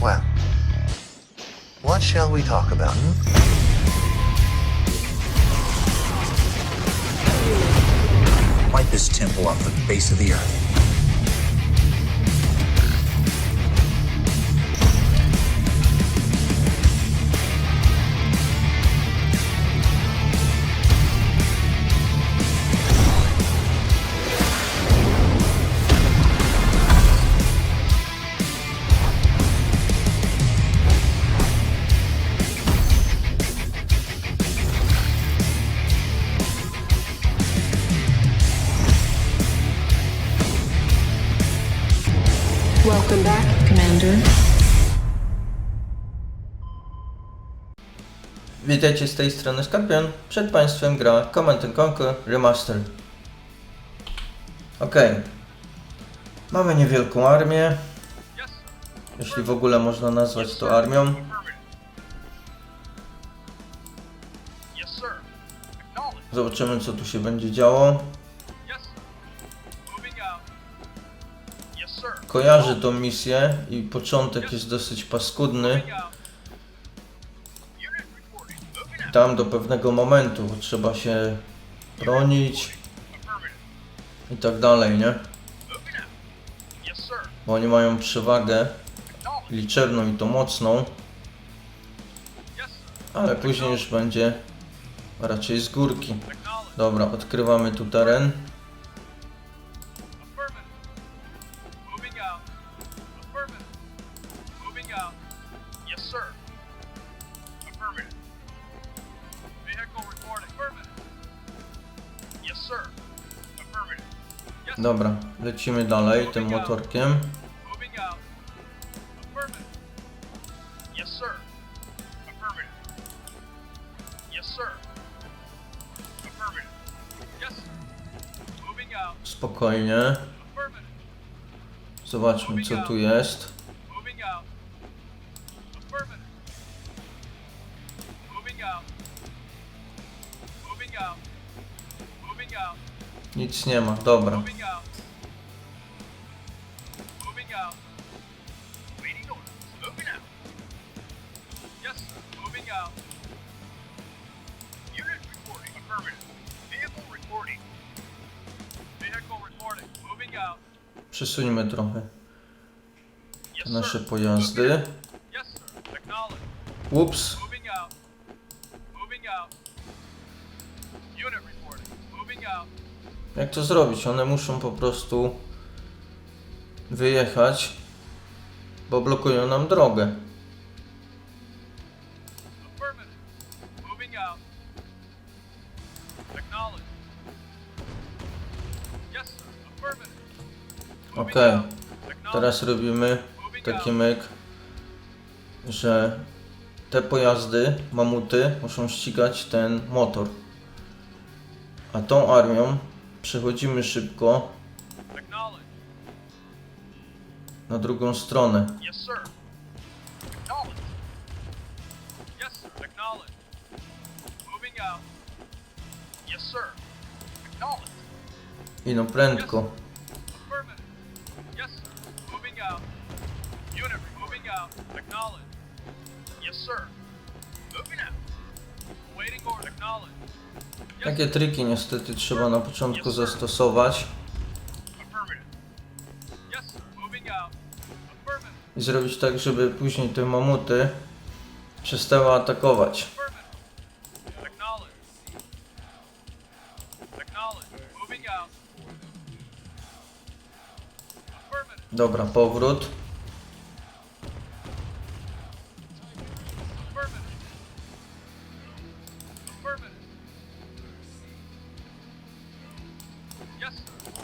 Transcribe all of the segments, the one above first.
Well, what shall we talk about? hmm? Wipe this temple off the face of the earth. Witajcie z tej strony Skorpion. Przed Państwem gra Command and Conquer Remaster. Ok. Mamy niewielką armię. Jeśli w ogóle można nazwać to armią. Zobaczymy co tu się będzie działo. Kojarzę tą misję i początek jest dosyć paskudny. Tam do pewnego momentu trzeba się bronić i tak dalej, nie? Bo oni mają przewagę liczebną i to mocną. Ale później już będzie raczej z górki. Dobra, odkrywamy tu teren. Yes, sir. Affirmative. Dobra, lecimy dalej tym motorkiem. Spokojnie. Zobaczmy co tu jest. Reporting. Moving out. Przesuńmy trochę te nasze pojazdy. Yes, sir. Acknowledge. Ups, Moving out. Jak to zrobić? One muszą po prostu wyjechać, bo blokują nam drogę. Acknowledge. teraz robimy taki myk, że te pojazdy, mamuty, muszą ścigać ten motor. A tą armią przechodzimy szybko na drugą stronę. Yes, sir. Acknowledge. Yes, sir. Acknowledge. Moving out. Yes, sir. Acknowledge. I no prędko. Yes, sir. Moving out. Order. Acknowledge. Takie triki niestety trzeba na początku zastosować i zrobić tak, żeby później te mamuty przestały atakować. Dobra, powrót.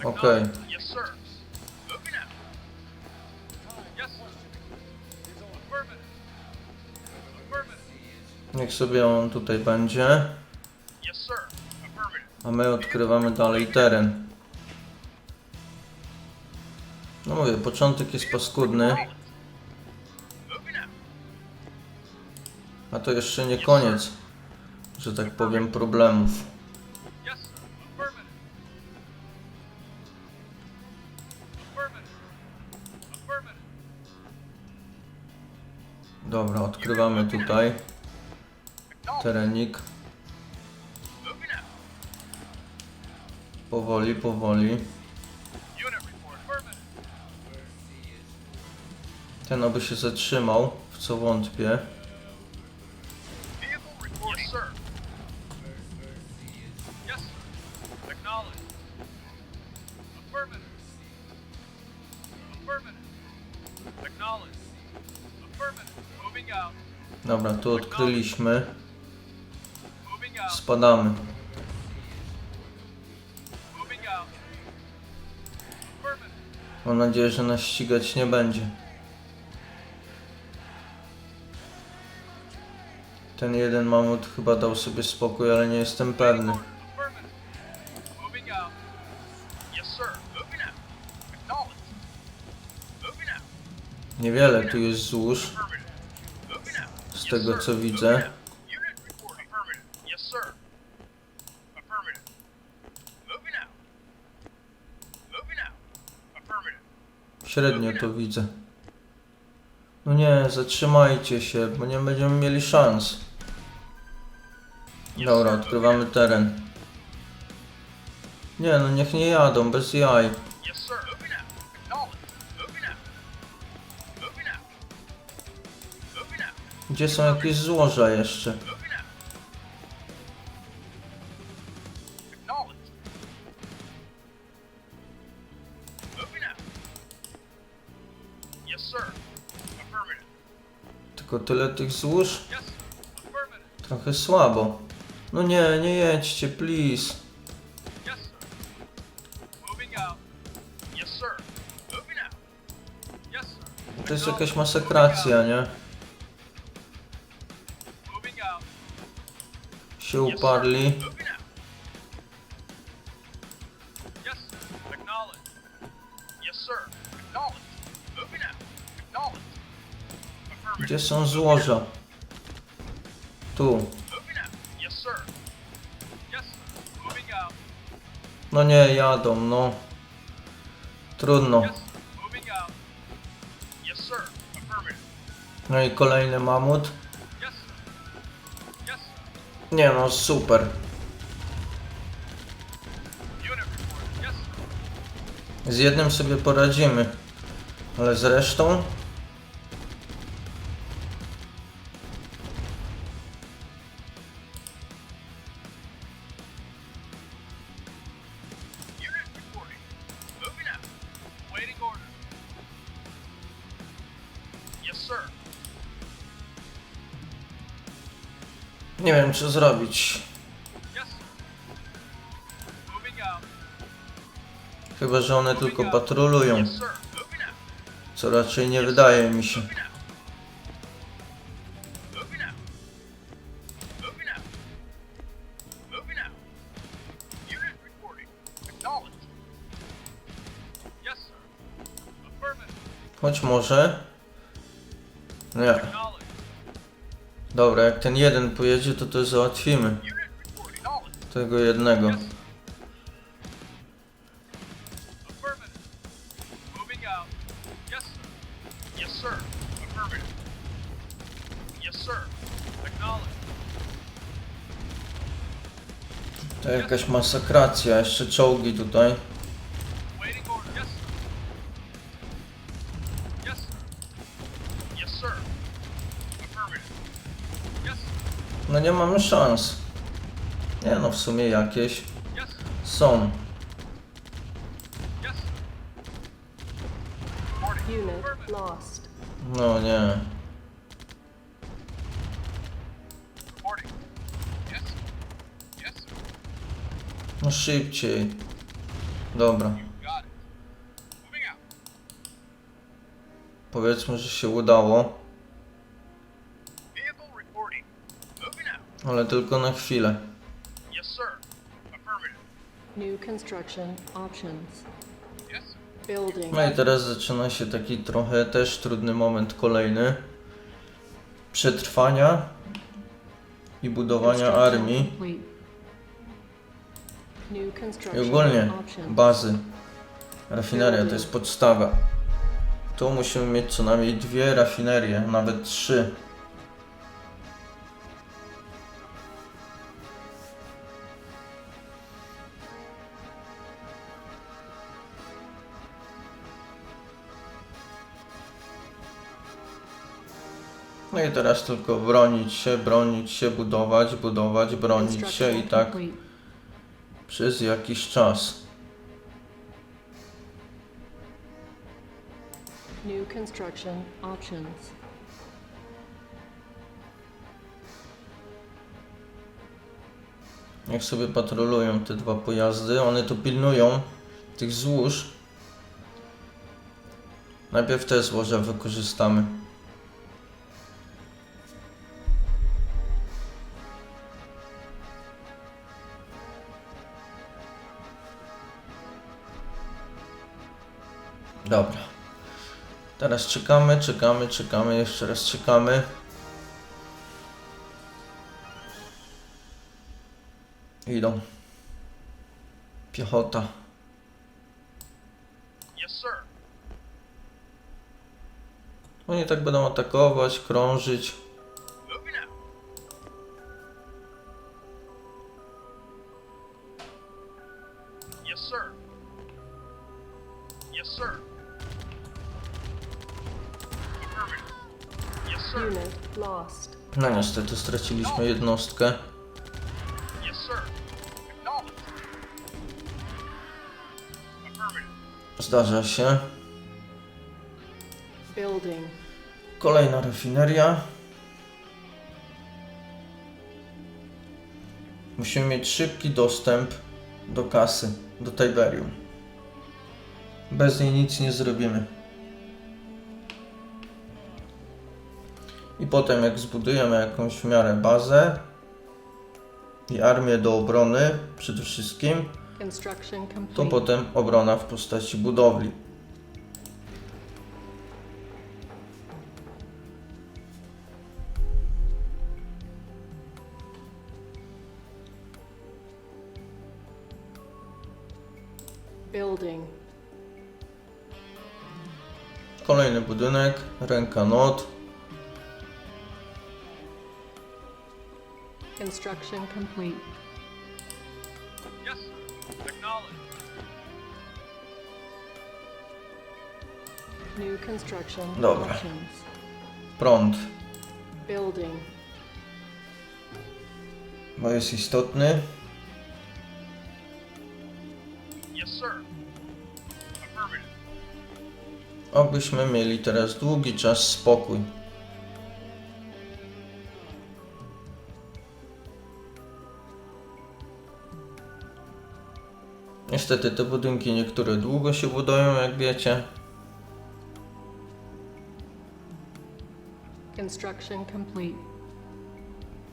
Affirmative. Niech sobie on tutaj będzie, a my odkrywamy dalej teren. No mówię, początek jest paskudny, a to jeszcze nie koniec, że tak powiem, problemów. Powoli, powoli. Ten aby się zatrzymał, w co wątpię. Dobra, tu odkryliśmy. Spadamy. Mam nadzieję, że nas ścigać nie będzie. Ten jeden mamut chyba dał sobie spokój, ale nie jestem pewny. Niewiele tu jest złóż, z tego co widzę. out. Unit report. Affirmative. Yes, sir. Affirmative. Moving out. Moving out. Affirmative. Średnio to widzę. No nie, zatrzymajcie się, bo nie będziemy mieli szans. Dobra, odkrywamy teren. Nie no, niech nie jadą, bez jaj. Gdzie są jakieś złoża jeszcze? Tyle tych złóż? Trochę słabo. No nie, nie jedźcie, please. To jest jakaś masakracja, nie? Się uparli. Gdzie są złoża? Tu. No nie, jadą, no. Trudno. No i kolejny mamut. Nie no, super. Z jednym sobie poradzimy. Ale z resztą? Nie wiem, co zrobić. Chyba, że one tylko patrolują. Co raczej nie wydaje mi się. Moving out. Dobra, jak ten jeden pojedzie, to to załatwimy. Tego jednego. To jakaś masakracja. Jeszcze czołgi tutaj. Mamy szans. Nie no, w sumie jakieś są. No nie. No szybciej. Dobra. Powiedzmy, że się udało. Vehicle reporting. Moving out. Ale tylko na chwilę. Yes, sir. Affirmative. New construction options. Yes, sir. Building. No i teraz zaczyna się taki trochę też trudny moment kolejny. Przetrwania i budowania armii. I ogólnie bazy. Rafineria to jest podstawa. Tu musimy mieć co najmniej dwie rafinerie, nawet trzy. Teraz tylko bronić się, bronić się, budować, budować, bronić się i tak przez jakiś czas. New construction options. Niech sobie patrolują te dwa pojazdy. One tu pilnują tych złóż. Najpierw te złoża wykorzystamy. Dobra. Teraz czekamy, czekamy, czekamy, jeszcze raz czekamy. Idą. Piechota. Oni tak będą atakować, krążyć. Niestety straciliśmy jednostkę. Zdarza się. Kolejna rafineria. Musimy mieć szybki dostęp do kasy, do Tiberium. Bez niej nic nie zrobimy. I potem jak zbudujemy jakąś w miarę bazę i armię do obrony przede wszystkim, to potem obrona w postaci budowli. Building. Kolejny budynek, ręka not. Construction complete. Yes, sir. Acknowledged. New construction Dobra. options. Prąd, Building. bo jest istotny. Yes, sir. Affirmative. Obyśmy mieli teraz długi czas spokój. Niestety te budynki niektóre długo się budują, jak wiecie. Construction complete.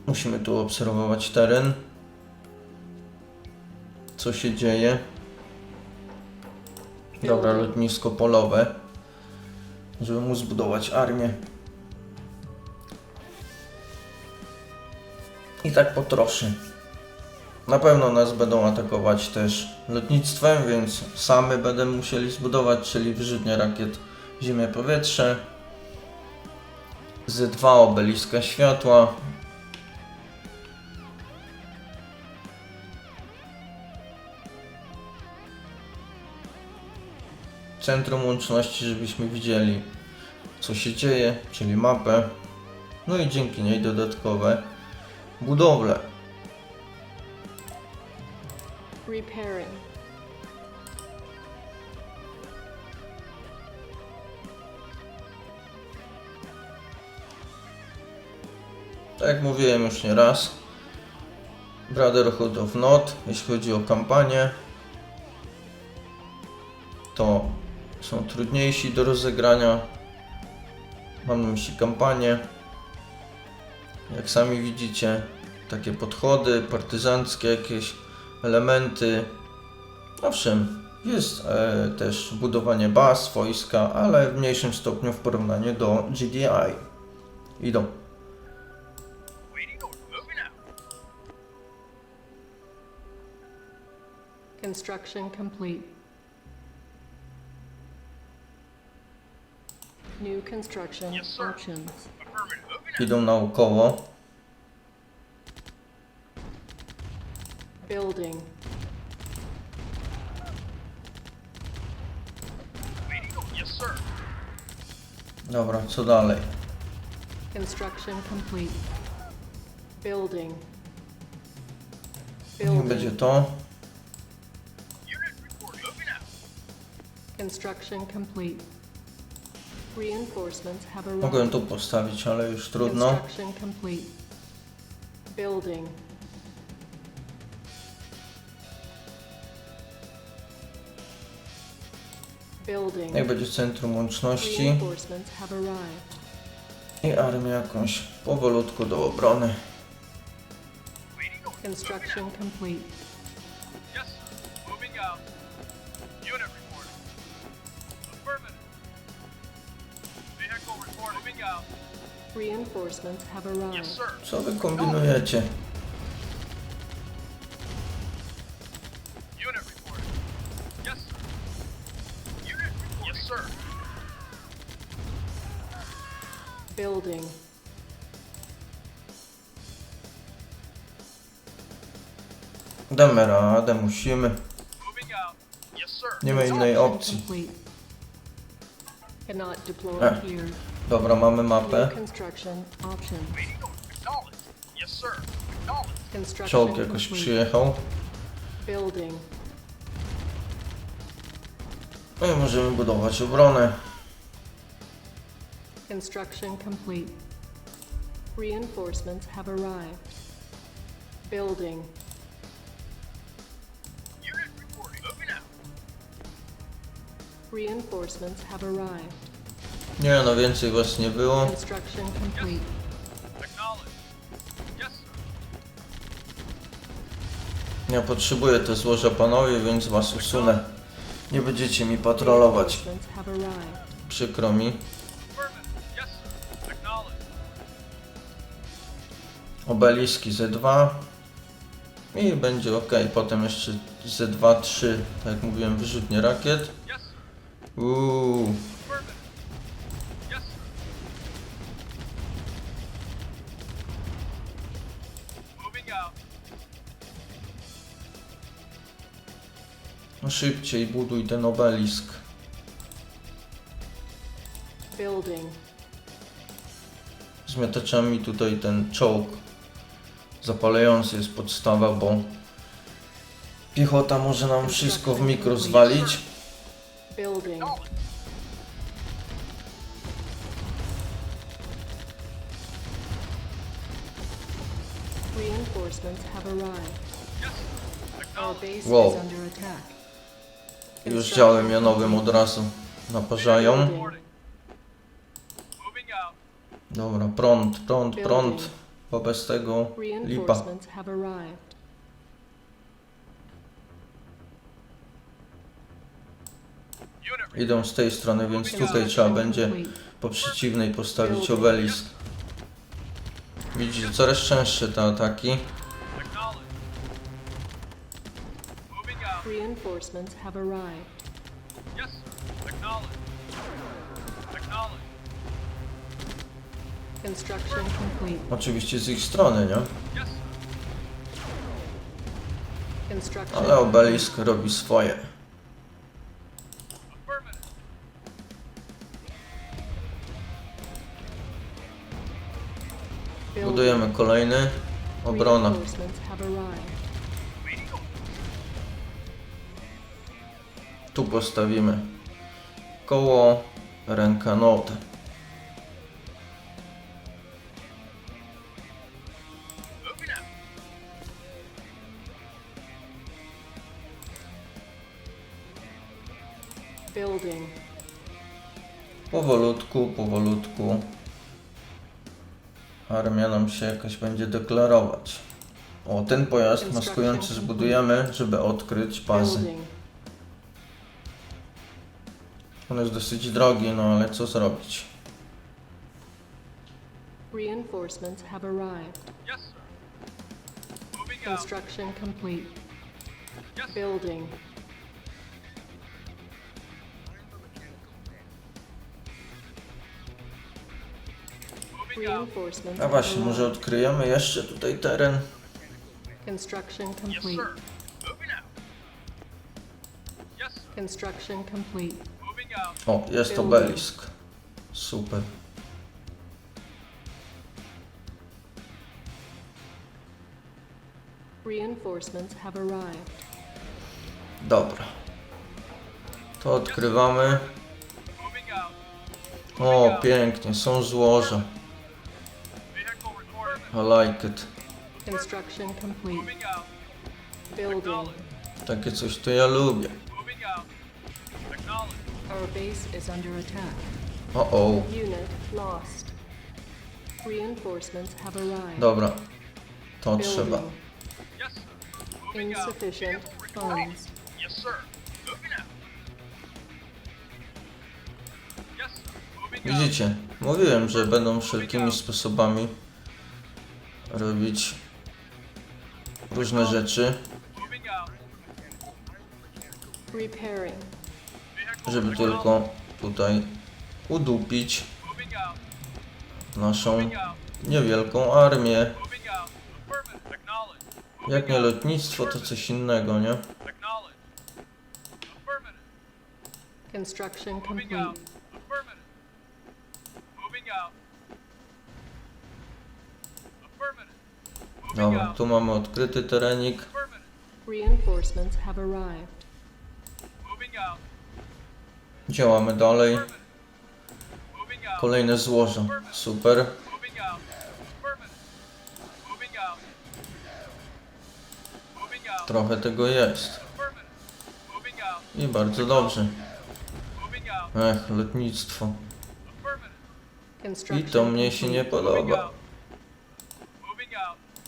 Musimy tu obserwować teren. Co się dzieje. Dobra, lotnisko polowe. Żeby móc zbudować armię. I tak po troszy. Na pewno nas będą atakować też lotnictwem, więc same będę musieli zbudować, czyli wyrzutnie rakiet ziemię-powietrze. Z dwa obeliska światła, centrum łączności, żebyśmy widzieli co się dzieje, czyli mapę. No i dzięki niej dodatkowe budowle. Repairing. Tak jak mówiłem już nie raz, Brotherhood of Not, jeśli chodzi o kampanię, to są trudniejsi do rozegrania. Mam na myśli kampanię. Jak sami widzicie, takie podchody partyzanckie, jakieś elementy. Owszem, jest e, też budowanie baz, wojska, ale w mniejszym stopniu w porównaniu do GDI. Idą. Construction complete. New construction Yes, options. Idą naokoło. Building. Dobra, co dalej? Construction complete. Building. Building. będzie to. Construction complete. Reinforcements have arrived. Mogłem tu postawić, ale już trudno. Construction complete. Building. Niech będzie centrum łączności Reinforcements have arrived. i armię jakąś powolutku do obrony. Waiting on. Construction complete. Yes, sir. Moving out. Unit reporting. Affirmative. Vehicle report. Moving out. Reinforcements have Yes, arrived. sir. Co wy kombinujecie? Building. Damy radę, musimy. Nie ma innej opcji. here. Dobra, mamy mapę. Czołg jakoś przyjechał. No i możemy budować obronę. Construction complete. Reinforcements have arrived. Building. Unit reporting. Moving out. Reinforcements have arrived. Nie no, więcej was nie było. Construction complete. Acknowledge. Yes, sir. Ja potrzebuję te złoża panowie, więc was usunę. Nie będziecie mi patrolować. Reinforcements have arrived. Przykro mi. Obeliski Z2. I będzie ok. Potem jeszcze Z2, 3. Tak jak mówiłem, wyrzutnie rakiet. Uuu. No szybciej buduj ten obelisk. Z miotaczami tutaj ten czołg zapalający jest podstawa, bo piechota może nam wszystko w mikro zwalić. Wow. Już działem janowym od razu naparzają. Dobra, prąd, prąd, prąd. Wobec tego lipa. Idą z tej strony, więc tutaj trzeba będzie po przeciwnej postawić obelisk. Widzicie, coraz częstsze te ataki. Reinforcements have arrived. Yes, sir. Construction complete. Oczywiście z ich strony, nie? Construction Ale obelisk robi swoje. Budujemy kolejny. Obrona. Reinforcements have arrived. Waiting on. Tu postawimy koło, ręka. Powolutku, powolutku. Armia nam się jakoś będzie deklarować. O, ten pojazd maskujący zbudujemy, żeby odkryć bazy. Building. On jest dosyć drogi, no ale co zrobić? Reinforcements have arrived. Yes, sir. Moving out. Construction complete. Yes, Reinforcements A have właśnie, może odkryjemy jeszcze tutaj teren. Construction Yes, complete. Yes, sir. Construction complete. Moving out. O, jest obelisk. Super. Reinforcements have arrived. Dobra. To odkrywamy. O, pięknie, są złoża. I like it. Construction complete. Building. Takie coś to ja lubię. Our base is under attack. O, o. Unit lost. Reinforcements have arrived. Dobra. To trzeba. Insufficient funds. Yes, sir. Moving out. Yes, sir. Moving out. Widzicie, mówiłem, że będą wszelkimi sposobami robić różne rzeczy. Repairing. Żeby tylko tutaj udupić naszą niewielką armię. Jak nie lotnictwo, to coś innego, nie? Construction complete. out. Affirmative. Moving out. Affirmative. Moving Dobra, out. tu mamy odkryty terenik. Reinforcements have arrived. Działamy dalej. Kolejne złoża. Super. Trochę tego jest. I bardzo dobrze. Ech, lotnictwo. I to mnie się nie podoba.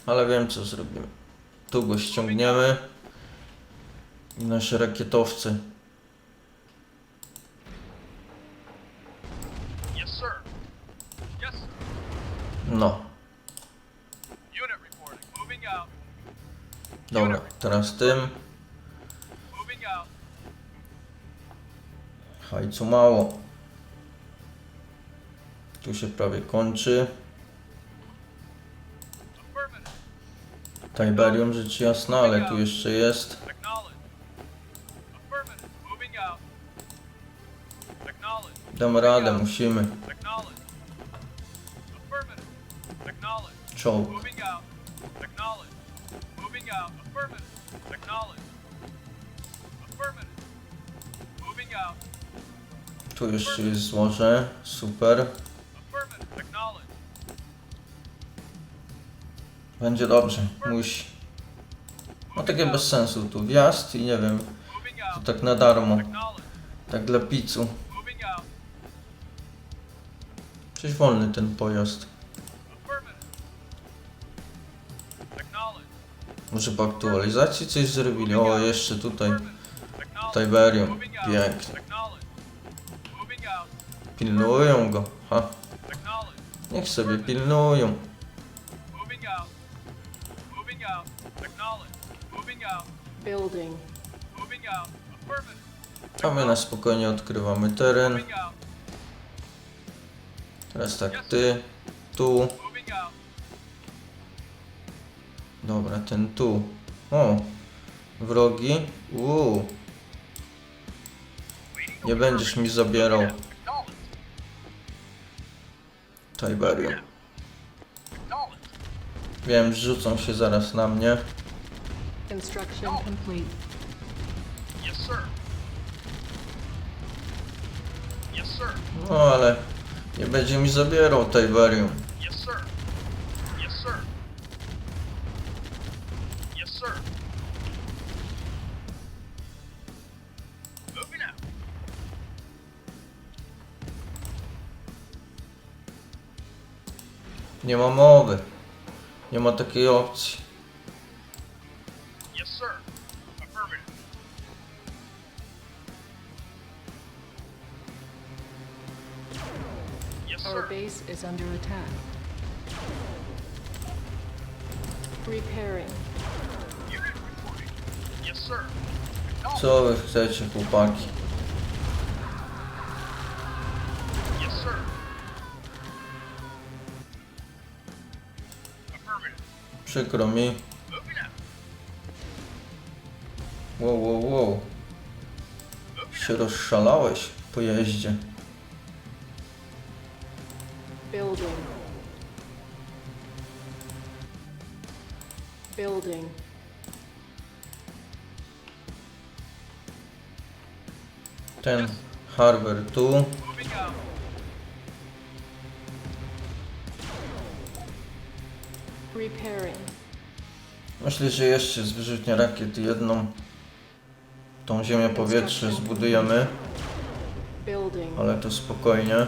Ale wiem co zrobimy. Tu go ściągniemy. I. Yes, sir. No, dobra, teraz tym. Hajcu mało. Tu się prawie kończy. Tiberium rzecz jasna, ale tu jeszcze jest. Damy radę, musimy. Czołg. Tu jeszcze jest złoże. Super. Będzie dobrze. Musi. No takie bez sensu tu. Wjazd i nie wiem. To tak na darmo. Tak dla picu. Przecież wolny ten pojazd. Może po aktualizacji coś zrobili? O, jeszcze tutaj. Tiberium. Pięknie. Pilnują go. Ha. Niech sobie pilnują. Building. A my na spokojnie odkrywamy teren. Teraz tak, ty, tu. Dobra, ten tu. O, wrogi. Uuu, nie będziesz mi zabierał. Tiberium. Wiem, rzucą się zaraz na mnie. Construction complete. Yes, sir. Yes, sir. No ale nie będzie mi zabierał Tiberium. Yes, sir. Yes, sir. Yes, sir. Moving out. Nie ma mowy. Nie ma takiej opcji. Is under attack. Repairing. Yes, sir. Acknowledge. Co wy chcecie, chłopaki? Yes, sir. Przykro mi. Wow, wow, wow. Się rozszalałeś po jeździe. Ten hardware tu. Myślę, że jeszcze z wyrzutnia rakiet jedną tą ziemię powietrze zbudujemy, ale to spokojnie.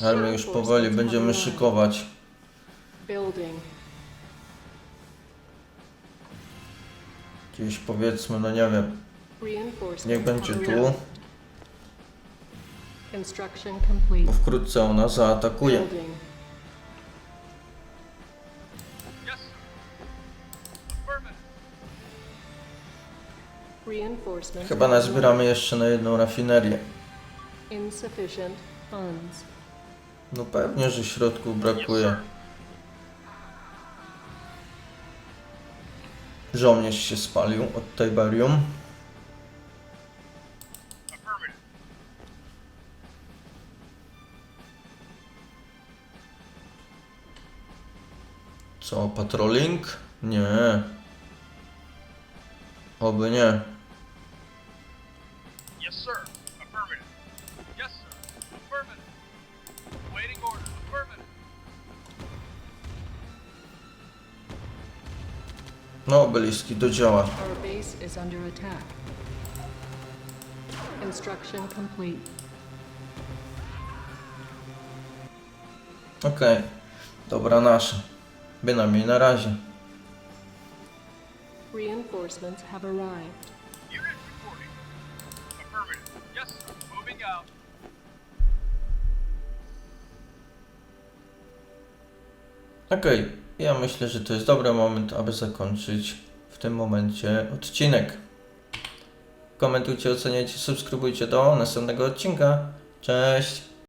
My już powoli będziemy szykować. Building. Gdzieś powiedzmy, no nie wiem, niech będzie tu, bo wkrótce ona zaatakuje. Chyba nazbieramy jeszcze na jedną rafinerię. No pewnie, że środków brakuje. Żołnierz się spalił od Tiberium. Co, patrolling? Nie. Oby nie. No, obeliski do działa. Our base is under attack. Construction complete. Okej. Dobra nasza. Bynajmniej na razie. Reinforcements have arrived. Unit reporting. Affirmative. Yes, sir. Moving out. Okej. Ja myślę, że to jest dobry moment, aby zakończyć w tym momencie odcinek. Komentujcie, oceniajcie, subskrybujcie do następnego odcinka. Cześć!